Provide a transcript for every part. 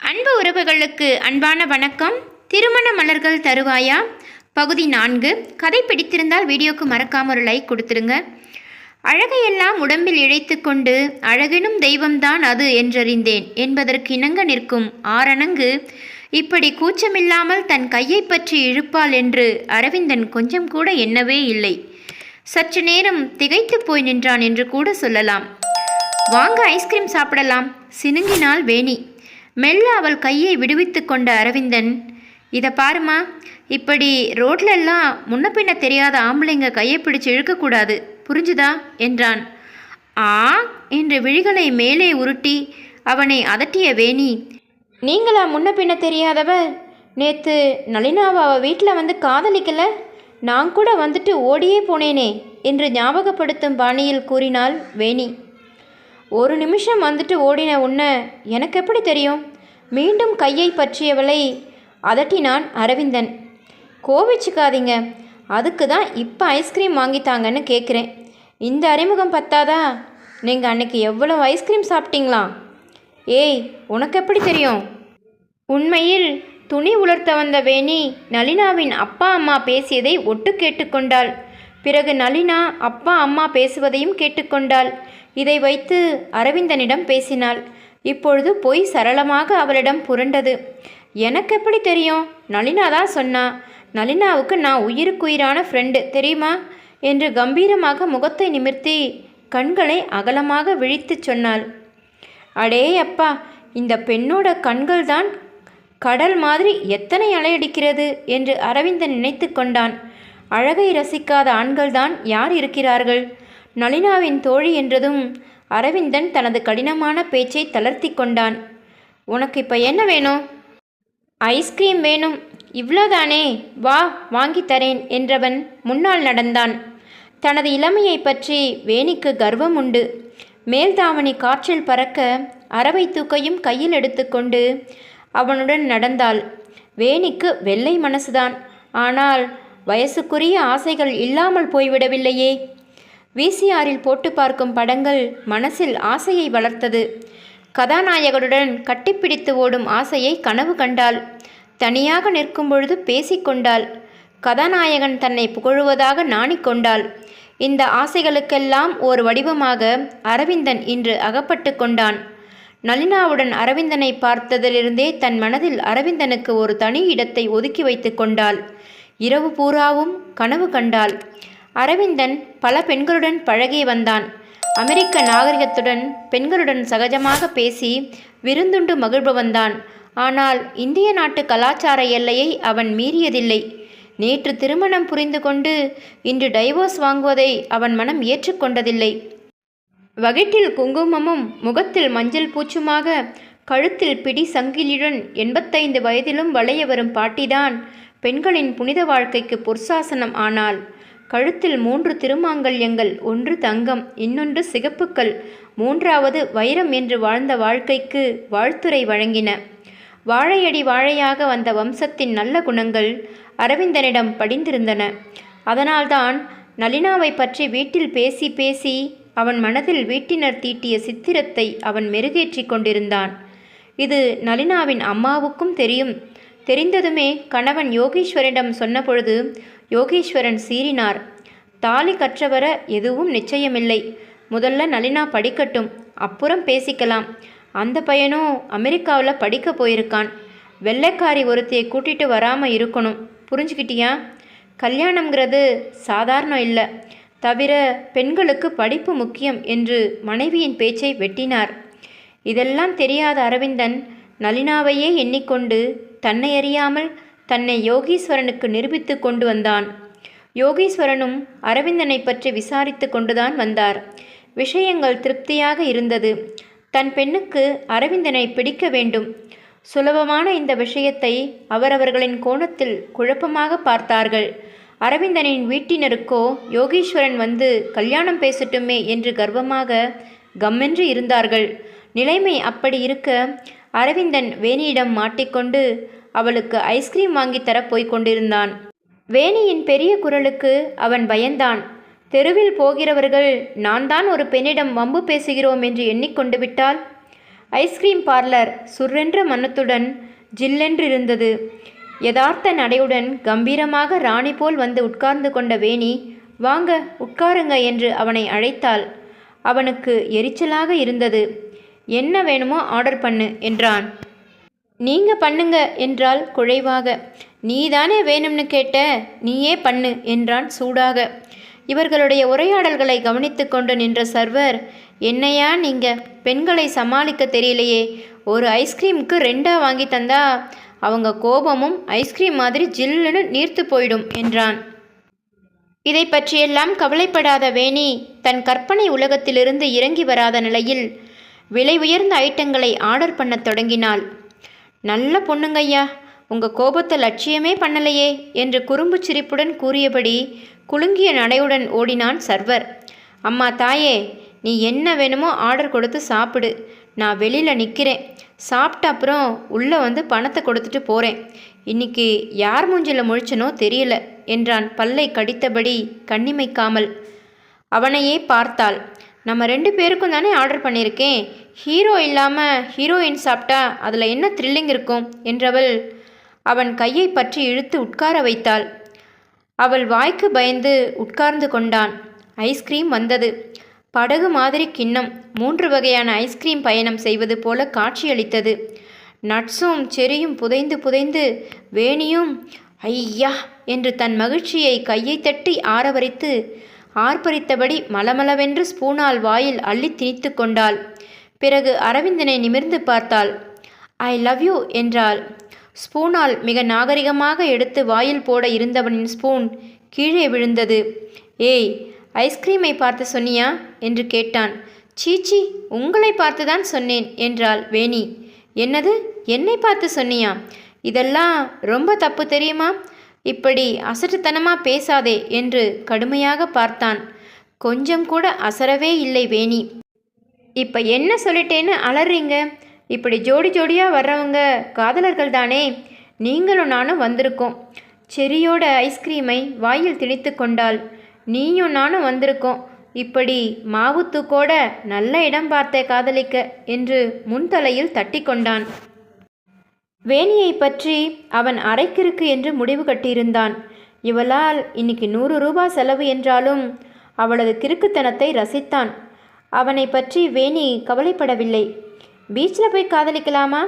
அன்பு உறவுகளுக்கு அன்பான வணக்கம். திருமண மலர்கள் தருவாயா? பகுதி நான்கு. கதை பிடித்திருந்தால் வீடியோக்கு மறக்காம ஒரு லைக் கொடுத்துருங்க. அழகையெல்லாம் உடம்பில் இழைத்து கொண்டு அழகினும் தெய்வம்தான் அது என்றறிந்தேன். என்பதற்கு இணங்க நிற்கும் ஆரணங்கு இப்படி கூச்சமில்லாமல் தன் கையை பற்றி இழுப்பாள் என்று அரவிந்தன் கொஞ்சம் கூட எண்ணவே இல்லை. சற்று நேரம் திகைத்து போய் நின்றான் என்று கூட சொல்லலாம். வாங்க ஐஸ்கிரீம் சாப்பிடலாம். சினுங்கினால் வேணி. மெல்ல அவள் கையை விடுவித்து கொண்ட அரவிந்தன் இதை பாருமா இப்படி ரோட்ல எல்லாம் முன்ன பின்ன தெரியாத ஆம்பளைங்க கையை பிடிச்சு இழுக்கக்கூடாது புரிஞ்சுதா? என்றான். ஆ என்று விழிகளை மேலே உருட்டி அவனை அதட்டிய வேணி. நீங்களா முன்ன பின்ன தெரியாதவ நேத்து நளினாவை அவ வீட்டில் வந்து காதலிக்கல? நான் கூட வந்துட்டு ஓடியே போனேனே என்று ஞாபகப்படுத்தும் பாணியில் கூறினாள் வேணி. ஒரு நிமிஷம் வந்துட்டு ஓடின உன்ன எனக்கு எப்படி தெரியும்? மீண்டும் கையை பற்றியவளை அதட்டினான் அரவிந்தன். கோவிச்சுக்காதீங்க. அதுக்கு தான் இப்போ ஐஸ்கிரீம் வாங்கித்தாங்கன்னு கேட்குறேன் இந்த அறிமுகம் பத்தாதா? நீங்கள் அன்னைக்கு எவ்வளோ ஐஸ்கிரீம் சாப்பிட்டீங்களா? ஏய் உனக்கு எப்படி தெரியும்? உண்மையில் துணி உலர்த்த வந்த வேணி நளினாவின் அப்பா அம்மா பேசியதை ஒட்டு கேட்டுக்கொண்டாள் பிறகு நளினா அப்பா அம்மா பேசுவதையும் கேட்டுக்கொண்டாள். இதை வைத்து அரவிந்தனிடம் பேசினாள். இப்பொழுது பொய் சரளமாக அவளிடம் புரண்டது. எனக்கு எப்படி தெரியும்? நளினா தான் சொன்னா. நளினாவுக்கு நான் உயிருக்குயிரான ஃப்ரெண்டு தெரியுமா? என்று கம்பீரமாக முகத்தை நிமிர்த்தி கண்களை அகலமாக விழித்துச் சொன்னாள். அடே அப்பா இந்த பெண்ணோட கண்கள் தான் கடல் மாதிரி எத்தனை அலையடிக்கிறது? என்று அரவிந்தன் நினைத்து கொண்டான். அழகை ரசிக்காத ஆண்கள்தான் யார் இருக்கிறார்கள்? நளினாவின் தோழி என்றதும் அரவிந்தன் தனது கடினமான பேச்சை தளர்த்தி கொண்டான். உனக்கு இப்போ என்ன வேணும்? ஐஸ்கிரீம் வேணும். இவ்வளோதானே. வா வாங்கித் தரேன் என்றவன் முன்னால் நடந்தான். தனது இளமையை பற்றி வேணிக்கு கர்வம் உண்டு. மேல்தாவணி காற்றில் பறக்க அரவை தூக்கையும் கையில் எடுத்துக்கொண்டு அவனுடன் நடந்தாள். வேணிக்கு வெள்ளை மனசுதான். ஆனால் வயசுக்குரிய ஆசைகள் இல்லாமல் போய்விடவில்லையே. விசிஆரில் போட்டு பார்க்கும் படங்கள் மனசில் ஆசையை வளர்த்தது. கதாநாயகனுடன் கட்டிப்பிடித்து ஓடும் ஆசையை கனவு கண்டாள். தனியாக நிற்கும் பொழுது பேசிக்கொண்டாள் கதாநாயகன் தன்னை புகழுவதாக நாணிக்கொண்டாள் இந்த ஆசைகளுக்கெல்லாம் ஓர் வடிவமாக அரவிந்தன் இன்று அகப்பட்டு கொண்டான். நளினாவுடன் அரவிந்தனை பார்த்ததிலிருந்தே தன் மனதில் அரவிந்தனுக்கு ஒரு தனி இடத்தை ஒதுக்கி வைத்து கொண்டாள். இரவு பூராவும் கனவு கண்டாள். அரவிந்தன் பல பெண்களுடன் பழகி வந்தான். அமெரிக்க நாகரிகத்துடன் பெண்களுடன் சகஜமாக பேசி விருந்துண்டு மகிழ்பவன்தான் ஆனால் இந்திய நாட்டு கலாச்சார எல்லையை அவன் மீறியதில்லை. நேற்று திருமணம் புரிந்து கொண்டு இன்று டைவோர்ஸ் வாங்குவதை அவன் மனம் ஏற்றுக்கொண்டதில்லை வகிட்டில் குங்குமமும் முகத்தில் மஞ்சள் பூச்சுமாக கழுத்தில் பிடி சங்கிலியுடன் எண்பத்தைந்து வயதிலும் வளைய வரும் பாட்டிதான் பெண்களின் புனித வாழ்க்கைக்கு பொற்சாசனம் ஆனால் கழுத்தில் மூன்று திருமாங்கல்யங்கள் ஒன்று தங்கம் இன்னொன்று சிகப்புக்கள் மூன்றாவது வைரம் என்று வாழ்ந்த வாழ்க்கைக்கு வாழ்த்துரை வழங்கின. வாழையடி வாழையாக வந்த வம்சத்தின் நல்ல குணங்கள் அரவிந்தனிடம் படிந்திருந்தன. அதனால்தான் நளினாவை பற்றி வீட்டில் பேசி பேசி அவன் மனதில் வீட்டினர் தீட்டிய சித்திரத்தை அவன் மெருகேற்றி கொண்டிருந்தான். இது நளினாவின் அம்மாவுக்கும் தெரியும். தெரிந்ததுமே கணவன் யோகீஸ்வரிடம் சொன்னபொழுது யோகீஸ்வரன் சீறினார். தாலி கற்றவர எதுவும் நிச்சயமில்லை. முதல்ல நளினா படிக்கட்டும் அப்புறம் பேசிக்கலாம். அந்த பையனும் அமெரிக்காவில் படிக்க போயிருக்கான். வெள்ளைக்காரி ஒருத்தையை கூட்டிட்டு வராமல் இருக்கணும். புரிஞ்சுக்கிட்டியா? கல்யாணங்கிறது சாதாரணம் இல்லை. தவிர பெண்களுக்கு படிப்பு முக்கியம் என்று மனைவியின் பேச்சை வெட்டினார். இதெல்லாம் தெரியாத அரவிந்தன் நளினாவையே எண்ணிக்கொண்டு தன்னை அறியாமல் தன்னை யோகீஸ்வரனுக்கு நிரூபித்து கொண்டு வந்தான். யோகீஸ்வரனும் அரவிந்தனை பற்றி விசாரித்து கொண்டுதான் வந்தார். விஷயங்கள் திருப்தியாக இருந்தது. தன் பெண்ணுக்கு அரவிந்தனை பிடிக்க வேண்டும். சுலபமான இந்த விஷயத்தை அவரவர்களின் கோணத்தில் குழப்பமாக பார்த்தார்கள். அரவிந்தனின் வீட்டினருக்கோ யோகீஸ்வரன் வந்து கல்யாணம் பேசட்டுமே என்று கர்வமாக கம்மென்று இருந்தார்கள். நிலைமை அப்படி இருக்க அரவிந்தன் வேணியிடம் மாட்டிக்கொண்டு அவளுக்கு ஐஸ்கிரீம் வாங்கித் தரப் போய்க் கொண்டிருந்தான். வேணியின் பெரிய குரலுக்கு அவன் பயந்தான். தெருவில் போகிறவர்கள் நான் தான் ஒரு பெண்ணிடம் வம்பு பேசுகிறோம் என்று எண்ணிக்கொண்டு விட்டால் ஐஸ்கிரீம் பார்லர் சுர்ரென்ற மனத்துடன் ஜில்லென்றிருந்தது. யதார்த்த நடையுடன் கம்பீரமாக ராணி போல் வந்து உட்கார்ந்து கொண்ட வேணி வாங்க உட்காருங்க என்று அவனை அழைத்தாள். அவனுக்கு எரிச்சலாக இருந்தது. என்ன வேணுமோ ஆர்டர் பண்ணு என்றான். நீங்க பண்ணுங்க என்றால் குழைவாக. நீதானே வேணும்னு கேட்ட நீயே பண்ணு என்றான் சூடாக. இவர்களுடைய உரையாடல்களை கவனித்து கொண்டு நின்ற சர்வர் என்னையா நீங்க பெண்களை சமாளிக்க தெரியலையே ஒரு ஐஸ்கிரீமுக்கு ரெண்டா வாங்கி தந்தா அவங்க கோபமும் ஐஸ்கிரீம் மாதிரி ஜில்லுன்னு நீர்த்து போயிடும் என்றான். இதை பற்றியெல்லாம் கவலைப்படாத வேணி தன் கற்பனை உலகத்திலிருந்து இறங்கி வராத நிலையில் விலை உயர்ந்த ஐட்டங்களை ஆர்டர் பண்ணத் தொடங்கினாள். நல்ல பொண்ணுங்கய்யா உங்க கோபத்தை லட்சியமே பண்ணலையே என்று குறும்பு சிரிப்புடன் கூறியபடி குலுங்கிய நடையுடன் ஓடினான் சர்வர். அம்மா தாயே நீ என்ன வேணுமோ ஆர்டர் கொடுத்து சாப்பிடு. நான் வெளியில் நிற்கிறேன் சாப்பிட்ட அப்புறம் உள்ளே வந்து பணத்தை கொடுத்துட்டு போகிறேன் இன்னைக்கு யார் மூஞ்சில் முழிச்சனோ தெரியல என்றான் பல்லை கடித்தபடி கண்ணிமைக்காமல். அவனையே பார்த்தாள். நம்ம ரெண்டு பேருக்கும் தானே ஆர்டர் பண்ணியிருக்கேன். ஹீரோ இல்லாமல் ஹீரோயின் சாப்பிட்டா அதில் என்ன த்ரில்லிங் இருக்கும்? என்றவள் அவன் கையை பற்றி இழுத்து உட்கார வைத்தாள். அவள் வாய்க்கு பயந்து உட்கார்ந்து கொண்டான். ஐஸ்கிரீம் வந்தது. படகு மாதிரி கிண்ணம். மூன்று வகையான ஐஸ்கிரீம் பயணம் செய்வது போல காட்சியளித்தது. நட்ஸும் செரியும் புதைந்து புதைந்து வேணியும் ஐயா! என்று தன் மகிழ்ச்சியை கையை தட்டி ஆரவரித்து ஆர்ப்பரித்தபடி மலமளவென்று ஸ்பூனால் வாயில் அள்ளி திணித்து கொண்டாள். பிறகு அரவிந்தனை நிமிர்ந்து பார்த்தாள். ஐ லவ் யூ என்றாள். ஸ்பூனால் மிக நாகரிகமாக எடுத்து வாயில் போட இருந்தவனின் ஸ்பூன் கீழே விழுந்தது. ஏய் ஐஸ்கிரீமை பார்த்து சொன்னியா? என்று கேட்டான். சீச்சி உங்களை பார்த்துதான் சொன்னேன் என்றாள் வேணி. என்னது? என்னை பார்த்து சொன்னியா? இதெல்லாம் ரொம்ப தப்பு தெரியுமா? இப்படி அசட்டுத்தனமாக பேசாதே என்று கடுமையாக பார்த்தான். கொஞ்சம் கூட அசரவே இல்லை வேணி. இப்போ என்ன சொல்லிட்டேன்னு அலறீங்க? இப்படி ஜோடி ஜோடியாக வர்றவங்க காதலர்கள் தானே? நீங்களும் நானும் வந்திருக்கோம். செரியோட ஐஸ்கிரீமை வாயில் திணித்து கொண்டாள். நீயும் நானும் வந்திருக்கோம். இப்படி மாவு நல்ல இடம் பார்த்தே காதலிக்க என்று முன்தலையில் தட்டி கொண்டான். வேணியை பற்றி அவன் அரைக்கிருக்கு என்று முடிவு கட்டியிருந்தான். இவளால் இன்னைக்கு நூறு ரூபா செலவு என்றாலும் அவளது கிறுக்குத்தனத்தை ரசித்தான். அவனை பற்றி வேணி கவலைப்படவில்லை. பீச்சில் போய் காதலிக்கலாமா?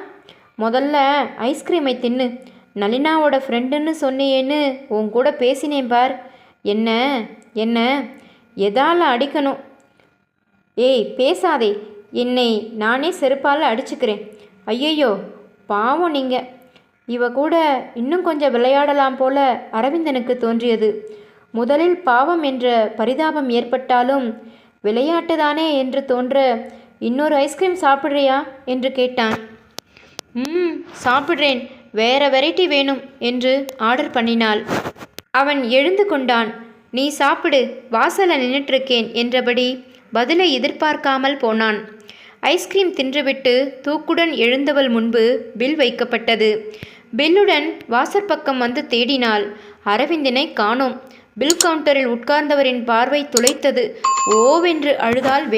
முதல்ல ஐஸ்கிரீமை தின்னு நளினாவோட ஃப்ரெண்டுன்னு சொன்னியேன்னு உன் கூட பேசினேன் பார். என்ன? என்ன? எதால் அடிக்கணும்? ஏய் பேசாதே. என்னை நானே செருப்பால் அடிச்சுக்கிறேன். ஐயையோ பாவம் நீங்கள் இவ கூட இன்னும் கொஞ்சம் விளையாடலாம் போல அரவிந்தனுக்கு தோன்றியது. முதலில் பாவம் என்ற பரிதாபம் ஏற்பட்டாலும் விளையாட்டுதானே என்று தோன்ற இன்னொரு ஐஸ்கிரீம் சாப்பிட்றியா? என்று கேட்டான். ம் சாப்பிட்றேன். வேற வெரைட்டி வேணும் என்று ஆர்டர் பண்ணினாள். அவன் எழுந்து கொண்டான். நீ சாப்பிடு வாசல்ல நின்றுட்டுருக்கேன் என்றபடி பதிலை எதிர்பார்க்காமல் போனான். ஐஸ்கிரீம் தின்றுவிட்டு தூக்குடன் எழுந்தவள் முன்பு பில் வைக்கப்பட்டது. பில்லுடன் வாசற்பக்கம் வந்து தேடினாள் அரவிந்தினை காணோம். பில் கவுண்டரில் உட்கார்ந்தவரின் பார்வை துளைத்தது. ஓவென்று அழுதால் வே